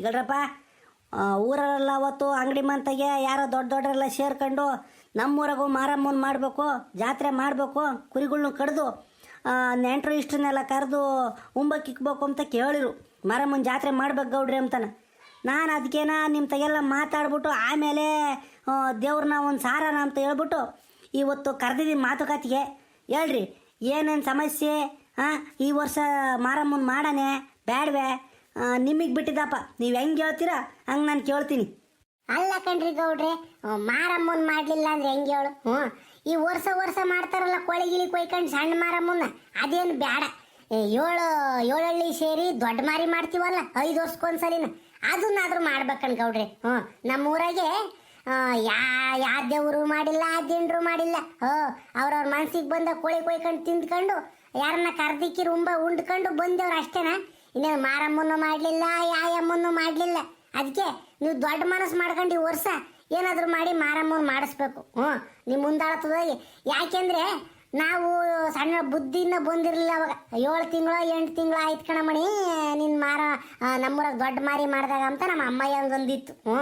ಈಗಲ್ರಪ್ಪ ಊರಲ್ಲ ಅವತ್ತು ಅಂಗಡಿ ಮಂತಗೆ ಯಾರೋ ದೊಡ್ಡ ದೊಡ್ಡರೆಲ್ಲ ಸೇರ್ಕೊಂಡು ನಮ್ಮೂರಾಗೂ ಮಾರಮ್ಮನ ಮಾಡಬೇಕು, ಜಾತ್ರೆ ಮಾಡಬೇಕು, ಕುರಿಗಳ್ನು ಕಡಿದು ನೆಂಟರು ಇಷ್ಟನ್ನೆಲ್ಲ ಕರೆದು ಉಂಬಕ್ಕಿಕ್ಬೇಕು ಅಂತ ಕೇಳಿರು. ಮಾರಮ್ಮನ ಜಾತ್ರೆ ಮಾಡ್ಬೇಕು ಗೌಡ್ರಿ ಅಂತಾನೆ. ನಾನು ಅದಕ್ಕೇನ ನಿಮ್ಮ ತೆಗೆಲ್ಲ ಮಾತಾಡ್ಬಿಟ್ಟು ಆಮೇಲೆ ದೇವ್ರನ್ನ ಒಂದು ಸಾರನ ಅಂತ ಹೇಳ್ಬಿಟ್ಟು ಇವತ್ತು ಕರೆದಿದ್ದೀನಿ ಮಾತುಕತೆಗೆ. ಹೇಳ್ರಿ, ಏನೇನು ಸಮಸ್ಯೆ ಹಾಂ ಈ ವರ್ಷ ಮಾರಮ್ಮನ ಮಾಡನೆ, ಬ್ಯಾಡ್ವೆ? ನಿಮಗೆ ಬಿಟ್ಟಿದ್ದಪ್ಪ ನೀವು ಹೆಂಗೆ ಹೇಳ್ತೀರಾ? ಹಂಗೆ ನಾನು ಕೇಳ್ತೀನಿ. ಅಲ್ಲ ಕಣ್ರಿ ಗೌಡ್ರೆ ಮಾರಮ್ಮನ್ ಮಾಡ್ಲಿಲ್ಲ ಅಂದ್ರೆ ಹೆಂಗೆ ಹೇಳು? ಹ್ಞೂ. ಈ ವರ್ಷ ವರ್ಷ ಮಾಡ್ತಾರಲ್ಲ ಕೋಳಿ ಗಿಳಿ ಕೊಯ್ಕೊಂಡು ಸಣ್ಣ ಮಾರಮ್ಮನ್ನ. ಅದೇನು ಬೇಡ ಏಳು, ಏಳಳ್ಳಿ ಸೇರಿ ದೊಡ್ಡ ಮಾರಿ ಮಾಡ್ತೀವಲ್ಲ, ಐದು ವರ್ಷಕ್ಕೊಂದ್ಸಲಿನ. ಅದನ್ನಾದ್ರೂ ಮಾಡ್ಬೇಕಣ್ ಗೌಡ್ರಿ. ಹ್ಞೂ. ನಮ್ಮೂರಾಗೆ ಯಾ ಯಾ ದೇವರು ಮಾಡಿಲ್ಲ, ಆ ದಿಂಡ್ರು ಮಾಡಿಲ್ಲ. ಹೋ, ಅವ್ರವ್ರ ಮನ್ಸಿಗೆ ಬಂದ ಕೋಳಿ ಕೊಯ್ಕೊಂಡು ತಿಂದ್ಕೊಂಡು, ಯಾರನ್ನ ಕರ್ದಿಕ್ಕಿ ರುಂಬ ಉಂಡ್ಕೊಂಡು ಬಂದವ್ರು ಅಷ್ಟೇನಾ? ಇನ್ನೇನು ಮಾರಮ್ಮನ್ನು ಮಾಡಲಿಲ್ಲ ಯಾಯಮ್ಮನ್ನು ಮಾಡಲಿಲ್ಲ. ಅದಕ್ಕೆ ನೀವು ದೊಡ್ಡ ಮನಸ್ಸು ಮಾಡ್ಕೊಂಡು ಈ ವರ್ಷ ಏನಾದರೂ ಮಾಡಿ ಮಾರಮ್ಮನ ಮಾಡಿಸ್ಬೇಕು. ಹ್ಞೂ, ನಿಮ್ಮ ಮುಂದಾಳತದಾಗಿ ಯಾಕೆಂದರೆ ನಾವು ಸಣ್ಣ ಬುದ್ಧಿಯಿಂದ ಬಂದಿರಲಿಲ್ಲ ಅವಾಗ. ಏಳು ತಿಂಗಳು, ಎಂಟು ತಿಂಗಳು ಆಯ್ತು ಕಣಮಣಿ ನಿನ್ನ ಮಾರ ನಮ್ಮೂರ ನಮ್ಮೂರಾಗ ದೊಡ್ಡ ಮಾರಿ ಮಾಡಿದಾಗ ಅಂತ ನಮ್ಮ ಅಮ್ಮಯ್ಯ ಒಂದಿತ್ತು ಹ್ಞೂ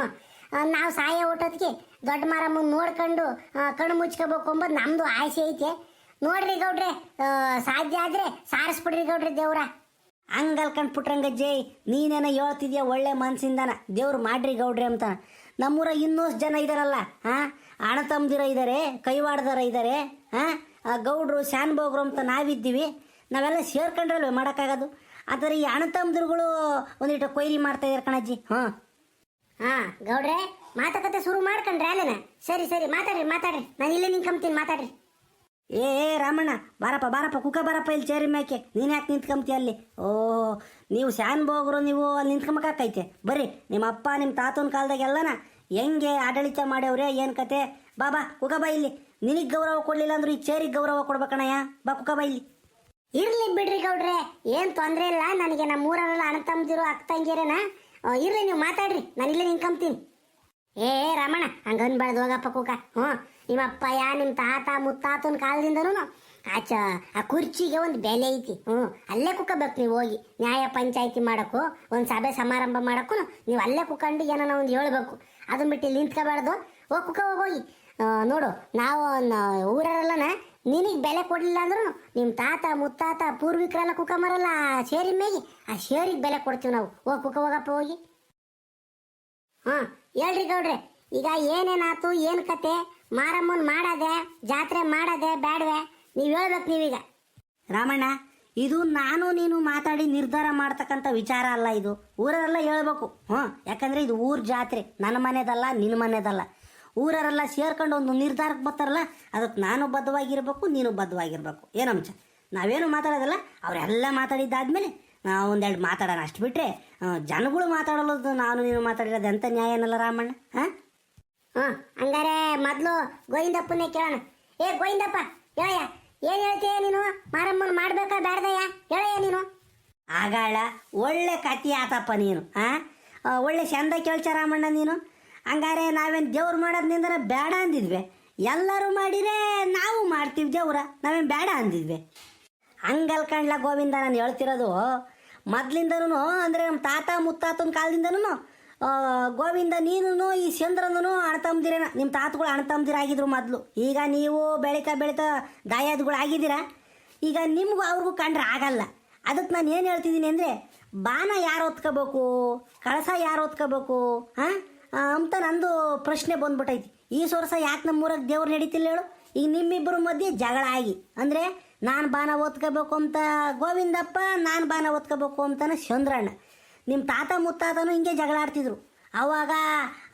ನಾವು ಸಾಯ ಊಟದಕ್ಕೆ ದೊಡ್ಡ ಮಾರಮ್ಮನ ನೋಡ್ಕೊಂಡು ಕಣ್ಣು ಮುಚ್ಕೋಬೇಕು ಅಂಬೋದು ನಮ್ಮದು ಆಸೆ ಐತೆ. ನೋಡ್ರಿ ಗೌಡ್ರೆ ಸಾಧ್ಯ ಆದರೆ ಸಾರಿಸ್ಬಿಡ್ರಿ ಗೌಡ್ರಿ ದೇವ್ರ. ಹಂಗಲ್ಕಂಡು ಪುಟ್ರಂಗಜ್ಜಿ ನೀನೇನ ಹೇಳ್ತಿದ್ಯಾ ಒಳ್ಳೆ ಮನ್ಸಿಂದನ? ದೇವ್ರು ಮಾಡ್ರಿ ಗೌಡ್ರಿ ಅಂತ. ನಮ್ಮೂರ ಇನ್ನೂಷ್ಟು ಜನ ಇದಾರಲ್ಲ ಹಾಂ ಅಣ ತಮ್ಮದಿರ ಇದ್ದಾರೆ ಕೈವಾಡ್ದರ ಇದ್ದಾರೆ ಹಾಂ ಗೌಡ್ರು, ಶಾನ್ಬೋಗ್ರು ಅಂತ ನಾವಿದ್ದೀವಿ. ನಾವೆಲ್ಲ ಸೇರ್ಕೊಂಡ್ರಲ್ವೇ ಮಾಡೋಕ್ಕಾಗೋದು? ಆದರೆ ಈ ಅಣ ತಮ್ಮದಿರುಗಳು ಒಂದಿಟ್ಟು ಕೊಯ್ಲಿ ಮಾಡ್ತಾ ಇದಾರೆ ಕಣಜ್ಜಿ ಹಾಂ ಹಾ ಗೌಡ್ರೆ, ಮಾತುಕತೆ ಶುರು ಮಾಡ್ಕೊಂಡ್ರೆ ಅಲ್ಲೇನ? ಸರಿ ಸರಿ, ಮಾತಾಡ್ರಿ ಮಾತಾಡ್ರಿ. ನಾನು ಇಲ್ಲೇ ನಿಂತ್ಕೊಂತೀನಿ ಮಾತಾಡ್ರಿ. ಏ ರಾಮಣ್ಣ, ಬಾರಪ್ಪ ಬಾರಪ್ಪ, ಕುಕ ಬಾರಪ್ಪ, ಇಲ್ಲಿ ಚೇರಿ ಮ್ಯಾಕೆ. ನೀನು ಯಾಕೆ ನಿಂತ್ಕೊಂಬ್ತಿ ಅಲ್ಲಿ? ಓ, ನೀವು ಶಾನ್ ಬೋಗರು, ನೀವು ಅಲ್ಲಿ ನಿಂತ್ಕೊಂಬಕೈತೆ ಬರ್ರಿ, ನಿಮ್ಮ ಅಪ್ಪ, ನಿಮ್ಮ ತಾತನ ಕಾಲದಾಗೆಲ್ಲನ ಹೆಂಗೆ ಆಡಳಿತ ಮಾಡ್ಯವ್ರೆ, ಏನು ಕತೆ? ಬಾ ಬಾ, ಕುಕ ಬಾ ಇಲ್ಲಿ. ನಿನಗೆ ಗೌರವ ಕೊಡಲಿಲ್ಲ ಅಂದ್ರೆ ಈ ಚೇರಿಗೆ ಗೌರವ ಕೊಡ್ಬೇಕಣಯ್ಯ. ಬಾ, ಕುಕ ಬಾ ಇಲ್ಲಿ. ಇರ್ಲಿ ಬಿಡ್ರಿ ಗೌಡ್ರೆ, ಏನು ತೊಂದ್ರೆ ಇಲ್ಲ. ನನಗೆ ನಮ್ಮ ಊರಲ್ಲ ಅಣ್ಣ ತಮ್ಮದಿರು, ಅಕ್ಕ ತಂಗಿರೇನ ಇರ್ಲಿ, ನೀವು ಮಾತಾಡ್ರಿ. ನಾನು ಇಲ್ಲೇ ನಿಂತ್ಕೊಂತೀನಿ ಏ ರಾಮಣ್ಣ ಹಂಗನ್ಬಾರ್ದು ಹೋಗಪ್ಪ ಕುಕ. ಹ್ಞೂ ನಿಮ್ಮ ಯಾ ನಿಮ್ಮ ತಾತ ಮುತ್ತಾತನ ಕಾಲದಿಂದನೂ ಆಚ, ಆ ಕುರ್ಚಿಗೆ ಒಂದು ಬೆಲೆ ಐತಿ. ಹ್ಞೂ ಅಲ್ಲೇ ಕುಕ್ಕಬೇಕು ನೀವು ಹೋಗಿ. ನ್ಯಾಯ ಪಂಚಾಯತಿ ಮಾಡಕ್ಕೂ, ಒಂದು ಸಭೆ ಸಮಾರಂಭ ಮಾಡಕ್ಕೂ ನೀವು ಅಲ್ಲೇ ಕುಕ್ಕಂಡು ಏನೋ ಒಂದು ಹೇಳ್ಬೇಕು. ಅದನ್ನ ಬಿಟ್ಟು ಇಲ್ಲಿ ನಿಂತ್ಕೋಬಾರ್ದು. ಹೋಗಿ ಕುಕ್ಕ, ಹೋಗಿ ನೋಡು, ನಾವು ಊರಲ್ಲನ ನಿನಗೆ ಬೆಲೆ ಕೊಡಲಿಲ್ಲ ಅಂದ್ರೂ ನಿಮ್ಮ ತಾತ, ಮುತ್ತಾತ, ಪೂರ್ವಿಕರೆಲ್ಲ ಕುಕ್ಕ ಮರಲ್ಲ, ಆ ಶೇರಿ ಮೇಲೆ ಆ ಶೇರಿಗೆ ಬೆಲೆ ಕೊಡ್ತೀವಿ ನಾವು. ಹೋಗಿ ಕುಕ್ಕ, ಹೋಗಪ್ಪ, ಹೋಗಿ. ಹಾಂ, ಹೇಳ್ರಿ ಗೌಡ್ರೆ, ಈಗ ಏನೇನಾತು, ಏನು ಕತೆ? ಮಾರಮ್ಮನ್ ಮಾಡದೆ, ಜಾತ್ರೆ ಮಾಡದೆ ಬ್ಯಾಡ್ವೆ. ನೀವು ಹೇಳ್ಬೇಕು ನೀವೀಗ. ರಾಮಣ್ಣ, ಇದು ನಾನು ನೀನು ಮಾತಾಡಿ ನಿರ್ಧಾರ ಮಾಡ್ತಕ್ಕಂಥ ವಿಚಾರ ಅಲ್ಲ ಇದು. ಊರರೆಲ್ಲ ಹೇಳ್ಬೇಕು. ಹ್ಞೂ, ಯಾಕಂದ್ರೆ ಇದು ಊರ ಜಾತ್ರೆ. ನನ್ನ ಮನೆದಲ್ಲ ನಿನ್ನ ಮನೆದಲ್ಲ. ಊರರೆಲ್ಲ ಸೇರ್ಕೊಂಡು ಒಂದು ನಿರ್ಧಾರಕ್ಕೆ ಬರ್ತಾರಲ್ಲ, ಅದಕ್ಕೆ ನಾನು ಬದ್ಧವಾಗಿರ್ಬೇಕು, ನೀನು ಬದ್ಧವಾಗಿರ್ಬೇಕು. ಏನಂಶ ನಾವೇನು ಮಾತಾಡೋದಲ್ಲ, ಅವರೆಲ್ಲ ಮಾತಾಡಿದ್ದಾದ್ಮೇಲೆ ನಾವು ಒಂದೆರಡು ಮಾತಾಡೋಣ ಅಷ್ಟು ಬಿಟ್ಟರೆ ಜನಗಳು ಮಾತಾಡೋದು ನಾನು ನೀನು ಮಾತಾಡಿರೋದು ಎಂಥ ನ್ಯಾಯನಲ್ಲ ರಾಮಣ್ಣ, ಹಾಂ? ಹಾಂ ಹಂಗಾರೆ ಮೊದಲು ಗೋವಿಂದಪ್ಪನೇ ಕೇಳೋಣ. ಏ ಗೋವಿಂದಪ್ಪ ಹೇಳಯ್ಯ ಏನು ಹೇಳ್ತೀಯ ನೀನು? ಮಾರಮ್ಮನ ಮಾಡ್ಬೇಕಾ ಬ್ಯಾಡ್ದಯ್ಯ? ಹೇಳಯ್ಯ ನೀನು. ಆಗಾಳ ಒಳ್ಳೆ ಕತಿ ಆತಪ್ಪ ನೀನು ಆ, ಒಳ್ಳೆ ಚಂದ ಕೇಳ್ಚ ರಾಮಣ್ಣ ನೀನು. ಹಂಗಾರೆ ನಾವೇನು ದೇವ್ರು ಮಾಡೋದ್ನಿಂದ ಬೇಡ ಅಂದಿದ್ವಿ. ಎಲ್ಲರೂ ಮಾಡಿದ್ರೆ ನಾವು ಮಾಡ್ತೀವಿ ದೇವ್ರ ನಾವೇನು ಬೇಡ ಅಂದಿದ್ವಿ. ಹಂಗಲ್ಕಂಡ್ಲ ಗೋವಿಂದ ನಾನು ಹೇಳ್ತಿರೋದು. ಮೊದ್ಲಿಂದನೂ ಅಂದರೆ ನಮ್ಮ ತಾತ ಮುತ್ತಾತನ ಕಾಲದಿಂದನೂ ಗೋವಿಂದ ನೀನು ಈ ಚಂದ್ರನೂ ಅಣ್ತಂದಿರೇನ ನಿಮ್ಮ ತಾತಗಳು ಅಣ್ತಂದಿರಾಗಿದ್ರು ಮೊದಲು. ಈಗ ನೀವು ಬೆಳೀತಾ ಬೆಳೀತಾ ದಾಯಾದಿಗಳು ಆಗಿದ್ದೀರ ಈಗ ನಿಮಗೂ ಅವ್ರಿಗೂ ಕಂಡ್ರೆ ಆಗಲ್ಲ. ಅದಕ್ಕೆ ನಾನು ಏನು ಹೇಳ್ತಿದ್ದೀನಿ ಅಂದರೆ ಬಾನ ಯಾರು ಹೊತ್ಕೋಬೇಕು? ಕಳಸ ಯಾರು ಹೊತ್ಕೋಬೇಕು? ಹಾಂ ಅಂತ ನಂದು ಪ್ರಶ್ನೆ ಬಂದ್ಬಿಟ್ಟೈತಿ ಈ ಸೊರಸ ಯಾಕೆ ನಮ್ಮೂರಾಗ ದೇವ್ರು ನಡೀತಿಲ್ಲ ಹೇಳು. ಈಗ ನಿಮ್ಮಿಬ್ಬರ ಮಧ್ಯೆ ಜಗಳ ಆಗಿ. ಅಂದರೆ, ನಾನು ಬಾನ ಓದ್ಕೋಬೇಕು ಅಂತ ಗೋವಿಂದಪ್ಪ, ನಾನು ಬಾನ ಓದ್ಕೋಬೇಕು ಅಂತಾನೆ ಚಂದ್ರಣ್ಣ. ನಿಮ್ಮ ತಾತ ಮುತ್ತಾತನೂ ಹಿಂಗೆ ಜಗಳ ಆಡ್ತಿದ್ರು ಅವಾಗ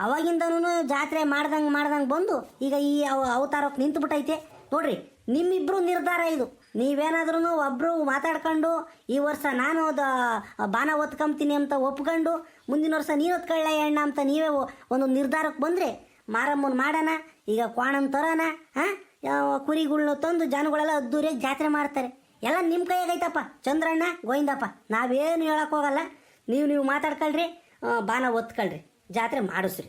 ಅವಾಗಿಂದನೂ ಜಾತ್ರೆ ಮಾಡ್ದಂಗೆ ಮಾಡ್ದಂಗೆ ಬಂದು ಈಗ ಈ ಅವತಾರಕ್ಕೆ ಅವತಾರಕ್ಕೆ ನಿಂತುಬಿಟ್ಟೈತೆ ನೋಡ್ರಿ ನಿಮ್ಮಿಬ್ಬರು ನಿರ್ಧಾರ ಇದು. ನೀವೇನಾದ್ರೂ ಒಬ್ಬರು ಮಾತಾಡ್ಕೊಂಡು, ಈ ವರ್ಷ ನಾನು ಅದು ಬಾನ ಒತ್ಕೊಂತೀನಿ ಅಂತ ಒಪ್ಕೊಂಡು, ಮುಂದಿನ ವರ್ಷ ನೀನು ಒತ್ಕೊಳ್ಳ ಎಣ್ಣ ಅಂತ ನೀವೇ ಒಂದು ನಿರ್ಧಾರಕ್ಕೆ ಬಂದರೆ ಮಾರಮ್ಮನ ಮಾಡೋಣ, ಈಗ ಕ್ವಾಣನ್ ತರೋಣ ಹಾಂ ಕುರಿಗಳ್ನ ತಂದು ಜನಗಳೆಲ್ಲ ಅದ್ದೂರಿಯಾಗಿ ಜಾತ್ರೆ ಮಾಡ್ತಾರೆ. ಎಲ್ಲ ನಿಮ್ಮ ಕೈಯಾಗೈತಪ್ಪ, ಚಂದ್ರಣ್ಣ, ಗೋವಿಂದಪ್ಪ. ನಾವೇನು ಹೇಳಕ್ ಹೋಗಲ್ಲ. ನೀವು ನೀವು ಮಾತಾಡ್ಕೊಳ್ರಿ ಬಾನ ಒತ್ಕೊಳ್ರಿ, ಜಾತ್ರೆ ಮಾಡಿಸ್ರಿ.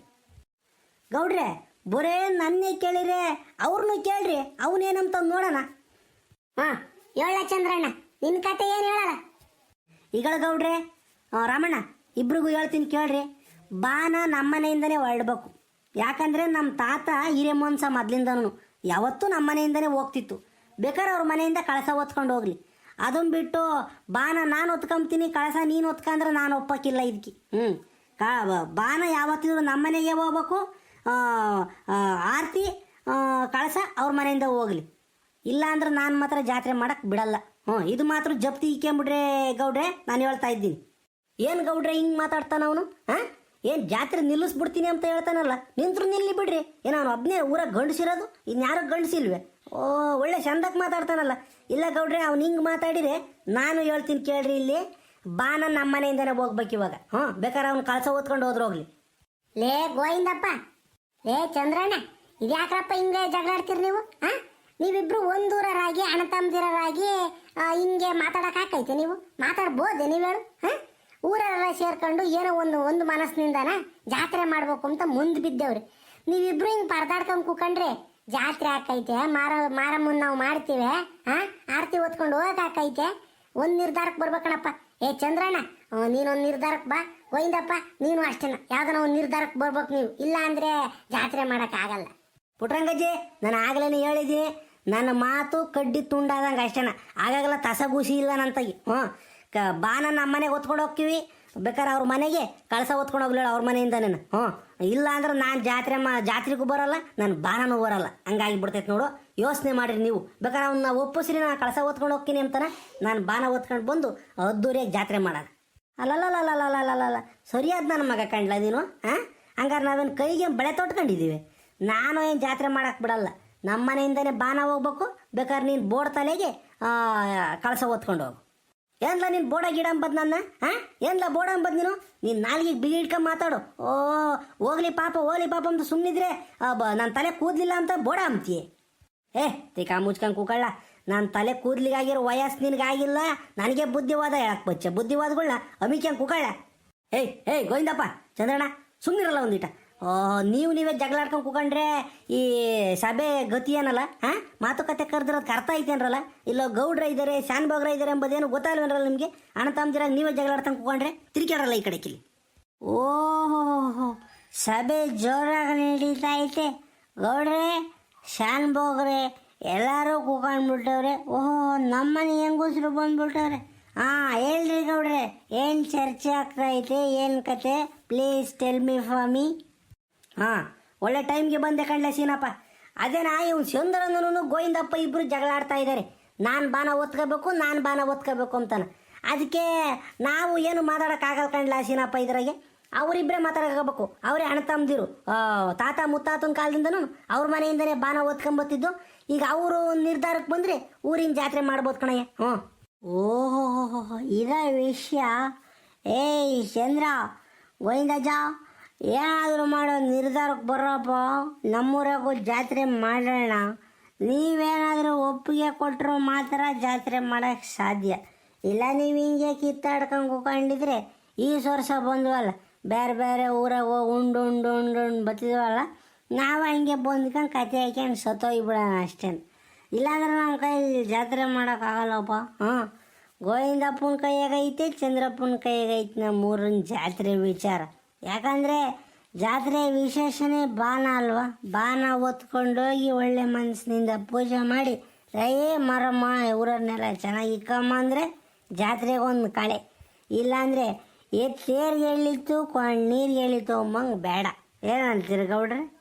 ಗೌಡ್ರೆ, ಬರೇ ನನ್ನೇ ಕೇಳಿರೆ ಅವ್ರನ್ನೂ ಕೇಳ್ರಿ, ಅವನೇನಂತ ನೋಡೋಣ. ಹಾಂ, ಹೇಳ ಚಂದ್ರಣ್ಣ ನಿನ್ನ ಕತೆ ಏನು ಹೇಳಲ್ಲ? ಈಗಳ ಗೌಡ್ರೆ ರಮಣ ರಾಮಣ್ಣ ಇಬ್ರಿಗೂ ಹೇಳ್ತೀನಿ ಕೇಳ್ರಿ, ಬಾನ ನಮ್ಮನೆಯಿಂದನೇ ಹೊರಡ್ಬೇಕು. ಯಾಕಂದರೆ ನಮ್ಮ ತಾತ ಹಿರೇಮೋನ್ಸ ಮೊದಲಿಂದನೂ, ಯಾವತ್ತೂ ನಮ್ಮ ಮನೆಯಿಂದನೇ ಹೋಗ್ತಿತ್ತು. ಬೇಕಾದ್ರೆ ಅವ್ರ ಮನೆಯಿಂದ ಕಳಸ ಹೊತ್ಕೊಂಡು ಹೋಗ್ಲಿ. ಅದನ್ನ ಬಿಟ್ಟು, ಬಾನ ನಾನು ಹೊತ್ಕೊಂತೀನಿ ಕಳಸ ನೀನು ಹೊತ್ಕಂದ್ರೆ ನಾನು ಒಪ್ಪಕ್ಕಿಲ್ಲ ಇದಕ್ಕೆ ಹ್ಞೂ ಕಾ ಬಾನ ಯಾವತ್ತಿದ್ರು ನಮ್ಮ ಮನೆಗೆ ಹೋಗ್ಬೇಕು. ಆರತಿ ಕಳಸ ಅವ್ರ ಮನೆಯಿಂದ ಹೋಗ್ಲಿ. ಇಲ್ಲಾಂದ್ರೆ ನಾನು ಮಾತ್ರ ಜಾತ್ರೆ ಮಾಡಕ್ಕೆ ಬಿಡಲ್ಲ. ಹ್ಞೂ ಇದು ಮಾತ್ರ ಜಪ್ತಿ ಇಕ್ಕೊಂಬಿಡ್ರೆ ಗೌಡ್ರೆ, ನಾನು ಹೇಳ್ತಾ ಇದ್ದೀನಿ. ಏನು ಗೌಡ್ರೆ ಹಿಂಗೆ ಮಾತಾಡ್ತಾನ ಅವನು? ಹಾಂ? ಏನು ಜಾತ್ರೆ ನಿಲ್ಲಿಸ್ಬಿಡ್ತೀನಿ ಅಂತ ಹೇಳ್ತಾನಲ್ಲ? ನಿಂತ್ರು ನಿಲ್ಲಿ ಬಿಡ್ರಿ. ಏನೋ ಅವನು ಒಬ್ಬನೇ ಊರಾಗ ಗಂಡಸಿರೋದು? ಇನ್ಯಾರೋ ಗಂಡಸಿಲ್ವೇ? ಓ, ಒಳ್ಳೆ ಚಂದಕ್ಕೆ ಮಾತಾಡ್ತಾನಲ್ಲ. ಇಲ್ಲ ಗೌಡ್ರೆ, ಅವ್ನು ಹಿಂಗೆ ಮಾತಾಡಿದ್ರೆ ನಾನು ಹೇಳ್ತೀನಿ ಕೇಳ್ರಿ ಇಲ್ಲಿ. ಬಾನ ನಮ್ಮ ಮನೆಯಿಂದನೇ ಹೋಗ್ಬೇಕು ಇವಾಗ. ಹ್ಞೂ, ಬೇಕಾದ್ರೆ ಅವ್ನು ಕಳಸ ಓದ್ಕೊಂಡು ಹೋದ್ರೆ ಹೋಗ್ಲಿ. ಲೇ ಗೋಯಿಂದಪ್ಪ ಲೇ ಚಂದ್ರಣ್ಣ, ಇದ್ಯಾಕ್ರಪ್ಪ ಹಿಂಗೆ ಜಗಳಾಡ್ತೀರಿ ನೀವು? ಹಾಂ? ನೀವಿಬ್ರು ಒಂದೂರರಾಗಿ, ಅಣ್ಣ ಹಿಂಗೆ ಮಾತಾಡಕ್ಕಾಕೈತೆ ನೀವು? ಮಾತಾಡ್ಬೋದೆ ನೀವು ಹೇಳು, ಹಾಂ? ಊರರೆಲ್ಲ ಸೇರ್ಕೊಂಡು ಏನೋ ಒಂದು ಒಂದು ಮನಸ್ಸಿನಿಂದನ ಜಾತ್ರೆ ಮಾಡ್ಬೇಕು ಅಂತ ಮುಂದೆ ಬಿದ್ದೇವ್ರಿ. ನೀವಿಬ್ರು ಹಿಂಗೆ ಪರದಾಡ್ಕೊಂಡು ಕೂಕೊಂಡ್ರೆ ಜಾತ್ರೆ ಆಕೈತೆ ಮಾರ, ಮಾರಮ್ಮನ್ ನಾವು ಮಾಡ್ತೀವಿ ಹಾ ಆರತಿ ಹೊತ್ಕೊಂಡು ಹೋಗಕ್ಕಾಕೈತೆ ಒಂದ್ ನಿರ್ಧಾರಕ್ಕೆ ಬರ್ಬೇಕಣಪ್ಪ. ಏ ಚಂದ್ರಣ್ಣ ನೀನೊಂದು ನಿರ್ಧಾರಕ್ಕೆ ಬಾ. ಒಯ್ದಪ್ಪ ನೀನು ಅಷ್ಟೇನ. ಯಾವ್ದನ ಒಂದು ನಿರ್ಧಾರಕ್ಕೆ ಬರ್ಬೇಕು ನೀವು. ಇಲ್ಲ ಅಂದ್ರೆ ಜಾತ್ರೆ ಮಾಡಕ್ ಆಗಲ್ಲ. ಪುಟ್ರಂಗಜ್ಜಿ, ನಾನು ಆಗಲೇ ಹೇಳಿದ್ದೀನಿ ನನ್ನ ಮಾತು ಕಡ್ಡಿ ತುಂಡಾದಂಗೆ ಅಷ್ಟೇನ. ಆಗಾಗಲ್ಲ ತಸಗೂಸಿ ಇಲ್ಲ ನಂತಾಗಿ ಹ್ಞೂ ಕ, ಬಾನ ನಮ್ಮ ಮನೆಗೆ ಹೊತ್ಕೊಂಡು ಹೋಗ್ತೀವಿ. ಬೇಕಾದ್ರೆ ಅವ್ರ ಮನೆಗೆ ಕಳಸ ಹೊತ್ಕೊಂಡು ಹೋಗ್ಲಿ ಅವ್ರ ಮನೆಯಿಂದ ನಾನು. ಹ್ಞೂ. ಇಲ್ಲ ಅಂದ್ರೆ ನಾನು ಜಾತ್ರೆ ಮಾ ಜಾತ್ರೆಗೂ ಬರಲ್ಲ, ನಾನು ಬಾಣನೂ ಬರಲ್ಲ. ಹಂಗಾಗಿ ಬಿಡ್ತೈತೆ ನೋಡು. ಯೋಚನೆ ಮಾಡಿರಿ ನೀವು. ಬೇಕಾದ್ರೆ ಅವ್ನ ಒಪ್ಪಿಸ್ರಿ, ನಾನು ಕಳಸ ಹೊತ್ಕೊಂಡು ಹೋಗ್ತೀನಿ ಅಂತಾನೆ ನಾನು ಬಾಣ ಹೊತ್ಕೊಂಡು ಬಂದು ಅದ್ದೂರಿಯಾಗಿ ಜಾತ್ರೆ ಮಾಡೋಣ. ಅಲ್ಲಲ್ಲಲ್ಲಲ್ಲಲ್ಲಲ್ಲಲ್ಲ ಸರಿಯಾದ ನನ್ನ ಮಗ ಕಂಡ್ಲ ನೀನು? ಹಾಂ ಹಂಗಾರೆ ನಾವೇನು ಕೈಗೆ ಬಳೆ ತೊಟ್ಕೊಂಡಿದ್ದೀವಿ ನಾನು ಏನು ಜಾತ್ರೆ ಮಾಡಕ್ಕೆ ಬಿಡಲ್ಲ. ನಮ್ಮ ಮನೆಯಿಂದನೇ ಬಾಣ ಹೋಗ್ಬೇಕು. ಬೇಕಾದ್ರೆ ನೀನು ಬೋರ್ಡ್ ತಲೆಗೆ ಕಳಸ ಹೊತ್ಕೊಂಡು ಹೋಗು. ಏನ್ಲ ನೀನು ಬೋಡ ಗಿಡ ಅಂಬದ್ ನನ್ನ ಹಾಂ ಏನ್ಲ ಬೋಡ ಅಂಬದ್ ನೀನು? ನೀನು ನಾಲ್ಗಿಗೆ ಬಿಗಿ ಇಟ್ಕೊಂಡು ಮಾತಾಡು. ಓ, ಹೋಗ್ಲಿ ಪಾಪ ಹೋಗ್ಲಿ ಪಾಪ ಅಂತ ಸುಮ್ಮನಿದ್ರೆ ನನ್ನ ತಲೆ ಕೂದಲಿಲ್ಲ ಅಂತ ಬೋಡ ಅಂತೀಯ ಏ, ತೀಕ ಮುಚ್ಕೊಂಡು ಕೂಕಳ್ಳ. ನಾನು ತಲೆ ಕೂದ್ಲಿಗಾಗಿರೋ ವಯಸ್ಸು ನಿನಗಾಗಿಲ್ಲ. ನನಗೆ ಬುದ್ಧಿವಾದ ಹೇಳಕ್ ಬಚ್ಚ? ಬುದ್ಧಿವಾದಗಳನ್ನ ಅಮಿಕ್ಯಂಗೆ ಕೂಕಳ್ಳ. ಏಯ್ ಏಯ್, ಗೋವಿಂದಪ್ಪ, ಚಂದ್ರಣ್ಣ ಸುಮ್ಮನಿರಲ್ಲ ಒಂದಿಟ ನೀವು ನೀವೇ ಜಗಳಾಡ್ಕೊಂಡು ಕೂಕೊಂಡ್ರೆ ಈ ಸಭೆ ಗತಿ ಏನಲ್ಲ ಹಾಂ ಮಾತುಕತೆ ಕರೆದಿರೋದು ಅರ್ಥ ಐತೇನ್ರಲ್ಲ ಇಲ್ಲ ಗೌಡ್ರ ಇದ್ದಾರೆ ಶಾನ್ ಬೋಗ್ರ ಇದ್ದಾರೆ ಎಂಬುದೇನು ಗೊತ್ತಾಗಲ್ವೇನ್ರಲ್ಲ ನಿಮಗೆ? ಅಣ್ಣ ತಮ್ಮದಿರ ನೀವೇ ಜಗಳಾಡ್ಕೊಂಡು ಕೂಕೊಂಡ್ರೆ ತಿರ್ಗಾಡಲ್ಲ ಈ ಕಡೆ ಕಿಲಿ ಓಹೋ ಸಭೆ ಜೋರಾಗಿ ನಡೀತಾ ಐತೆ. ಗೌಡ್ರೆ ಶಾನ್ ಬೋಗ್ರೆ ಎಲ್ಲರೂ ಕೂಕೊಂಡ್ಬಿಟ್ಟವ್ರೆ ಓಹೋ, ನಮ್ಮನೆ ಹೆಂಗಸ್ರು ಬಂದ್ಬಿಟ್ಟವ್ರೆ. ಹಾಂ ಹೇಳ್ರಿ ಗೌಡ್ರೆ, ಏನು ಚರ್ಚೆ ಆಗ್ತಾ ಐತೆ, ಏನು ಕತೆ? Please tell me for me ಹಾಂ. ಒಳ್ಳೆ ಟೈಮ್ಗೆ ಬಂದೆ ಕಣ್ಲೆ ಸೀನಪ್ಪ. ಅದೇನಾ ಇವ್ನು ಚಂದ್ರನೂ ಗೋವಿಂದಪ್ಪ ಇಬ್ಬರು ಜಗಳ ಆಡ್ತಾ ಇದ್ದಾರೆ ನಾನು ಬಾನ ಒತ್ಕೋಬೇಕು, ನಾನು ಬಾನ ಒತ್ಕೋಬೇಕು ಅಂತಾನೆ. ಅದಕ್ಕೆ ನಾವು ಏನು ಮಾತಾಡೋಕ್ಕಾಗಲ್ಲ ಕಣ್ಲ ಸೀನಪ್ಪ ಇದ್ರಾಗೆ. ಅವರಿಬ್ಬರೇ ಮಾತಾಡಬೇಕು ಅವರೇ ಅಣ್ಣ ತಮ್ಮದಿರು. ತಾತ ಮುತ್ತಾತನ ಕಾಲದಿಂದನೂ ಅವ್ರ ಮನೆಯಿಂದನೇ ಬಾನ ಓದ್ಕೊಂಬತ್ತಿದ್ದು ಈಗ ಅವರು ನಿರ್ಧಾರಕ್ಕೆ ಬಂದರೆ ಊರಿನ ಜಾತ್ರೆ ಮಾಡ್ಬೋದು ಕಣಯ್ಯ. ಹ್ಞೂ. ಓಹೋ ಇದ ವಿಷಯ. ಏಯ್, ಚಂದ್ರ. ಗೋವಿಂದಜ್ಜ. ಏನಾದರೂ ಮಾಡೋ ನಿರ್ಧಾರಕ್ಕೆ ಬರೋಪ್ಪ, ನಮ್ಮೂರಾಗೂ ಜಾತ್ರೆ ಮಾಡೋಣ ನೀವೇನಾದರೂ ಒಪ್ಪಿಗೆ ಕೊಟ್ಟರು ಮಾತ್ರ ಜಾತ್ರೆ ಮಾಡೋಕ್ಕೆ ಸಾಧ್ಯ. ಇಲ್ಲ, ನೀವು ಹಿಂಗೆ ಕಿತ್ತಾಡ್ಕೊಂಡು ಕೂಕೊಂಡಿದ್ರೆ ಈ ವರ್ಷ ಬಂದ್ವಲ್ಲ, ಬೇರೆ ಬೇರೆ ಊರಾಗ ಹೋಗಿ ಉಂಡು ಉಂಡು ಉಂಡು ಉಂಡು ಬತ್ತಿದ್ವಲ್ಲ ನಾವು ಹಂಗೆ ಬಂದ್ಕೊಂಡು ಕತೆ ಹಾಕ್ಯಂಡು ಸತ್ತೋಗ್ಬಿಡೋಣ ಅಷ್ಟೇ. ಇಲ್ಲಾಂದ್ರೆ ನಮ್ಮ ಕೈಯಲ್ಲಿ ಜಾತ್ರೆ ಮಾಡೋಕ್ಕಾಗಲ್ಲಪ್ಪ ಹಾಂ? ಗೋವಿಂದಪ್ಪನ ಕೈಯಾಗೈತೆ ಚಂದ್ರಪ್ಪನ ಕೈಯಾಗೈತೆ ನಮ್ಮ ಊರಿನ ಜಾತ್ರೆ ವಿಚಾರ. ಯಾಕಂದರೆ ಜಾತ್ರೆ ವಿಶೇಷನೇ ಬಾನ ಅಲ್ವಾ? ಬಾನ ಹೊತ್ಕೊಂಡೋಗಿ ಒಳ್ಳೆ ಮನಸ್ಸಿನಿಂದ ಪೂಜೆ ಮಾಡಿ ರೈ ಮರಮ್ಮ ಇವರನ್ನೆಲ್ಲ ಚೆನ್ನಾಗಿ ಇಕ್ಕಮ್ಮ ಅಂದರೆ ಜಾತ್ರೆಗೊಂದು ಕಳೆ. ಇಲ್ಲಾಂದರೆ ಎ ತೇರ್ಗೆ ಎಳಿತು ಕೊಂಡು ನೀರಿಗೆ ಎಳಿತು ಅಂಬಂಗೆ ಬೇಡ. ಏನಂತೀರಿ ಗೌಡ್ರೆ?